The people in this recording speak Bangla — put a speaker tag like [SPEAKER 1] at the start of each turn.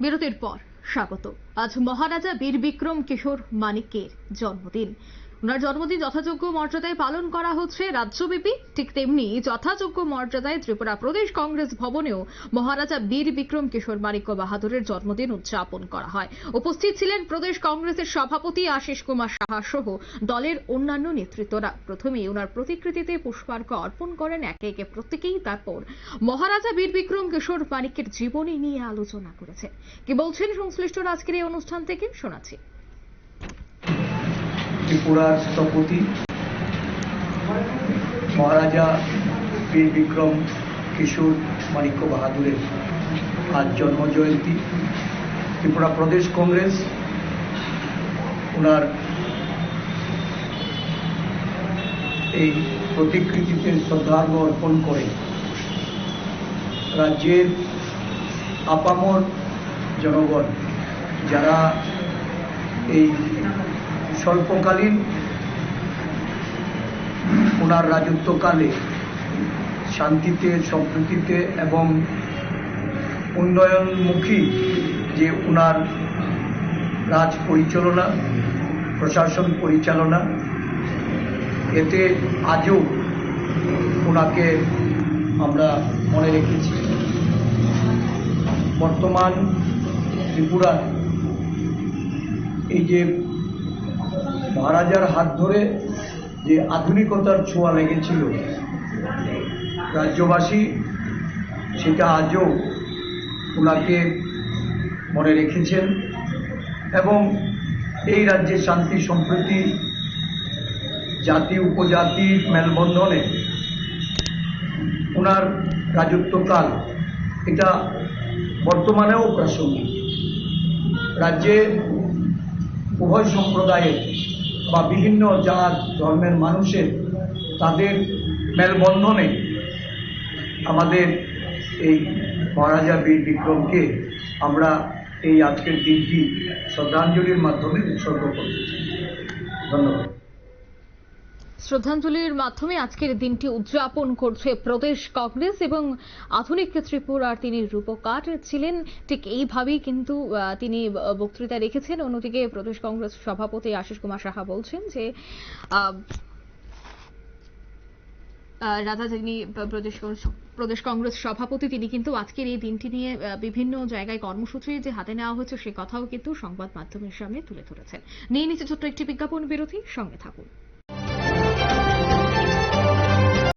[SPEAKER 1] বিরতির পর স্বাগত। আজ মহারাজা বীর বিক্রম কিশোর মানিকের জন্মদিন। ওনার জন্মদিন যথাযোগ্য মর্যাদায় পালন করা হচ্ছে রাজ্যব্যাপী। ঠিক তেমনি যথাযোগ্য মর্যাদায় ত্রিপুরা প্রদেশ কংগ্রেস ভবনেও মহারাজা বীর বিক্রম কিশোর মানিক্য বাহাদুরের জন্মদিন উদযাপন করা হয়। উপস্থিত ছিলেন প্রদেশ কংগ্রেসের সভাপতি আশিস কুমার সাহা সহ দলের অন্যান্য নেতৃত্বরা। প্রথমেই ওনার প্রতিকৃতিতে পুষ্পার্ঘ অর্পণ করেন একে একে প্রত্যেকেই তারপর মহারাজা বীর বিক্রম কিশোর মানিক্যের জীবনী নিয়ে আলোচনা করেছে কি বলছেন সংশ্লিষ্টরা আজকের এই অনুষ্ঠান থেকে? শোনাচ্ছি।
[SPEAKER 2] ত্রিপুরার স্থপতি, মহারাজা বীর বিক্রম কিশোর মানিক্য বাহাদুরের আজ জন্ম জয়ন্তী ত্রিপুরা প্রদেশ কংগ্রেস ওনার এই প্রতিকৃতিতে শ্রদ্ধার্ঘ অর্পণ করে রাজ্যের আপামর জনগণ, যারা এই স্বল্পকালীন ওনার রাজত্বকালে শান্তিতে, সম্প্রীতিতে এবং উন্নয়নমুখী যে ওনার রাজ পরিচালনা প্রশাসন পরিচালনা, এতে আজও ওনাকে আমরা মনে রেখেছি। বর্তমান ত্রিপুরার এই যে মহারাজার হাত ধরে যে আধুনিকতার ছোঁয়া লেগেছিল, রাজ্যবাসী সেটা আজও ওনাকে মনে রেখেছেন এবং এই রাজ্যে শান্তি সম্প্রীতি, জাতি উপজাতি মেলবন্ধনে ওনার রাজত্বকাল এটা বর্তমানেও প্রাসঙ্গিক। রাজ্যে উভয় সম্প্রদায়ের বা বিভিন্ন জাত, ধর্মের মানুষের তাদের মেলবন্ধনে আমাদের এই মহারাজা বীর বিক্রমকে আমরা এই আজকের দিনটি শ্রদ্ধাঞ্জলির মাধ্যমে উৎসর্গ করতে চাই ধন্যবাদ।
[SPEAKER 1] শ্রদ্ধাঞ্জলির মাধ্যমে আজকের দিনটি উদযাপন করছে প্রদেশ কংগ্রেস এবং আধুনিক ত্রিপুরার তিনি রূপকার ছিলেন। ঠিক এইভাবেই কিন্তু তিনি বক্তৃতা রেখেছেন। অন্যদিকে প্রদেশ কংগ্রেস সভাপতি আশিস কুমার সাহা বলছেন যে রাজা যিনি প্রদেশ প্রদেশ কংগ্রেস সভাপতি, তিনি কিন্তু আজকের এই দিনটি নিয়ে বিভিন্ন জায়গায় কর্মসূচি যে হাতে নেওয়া হয়েছে সে কথাও কিন্তু সংবাদ মাধ্যমের সামনে তুলে ধরেছেন। নিয়ে নিচ্ছে ছোট্ট একটি বিজ্ঞাপন বিরতি, সঙ্গে থাকুন।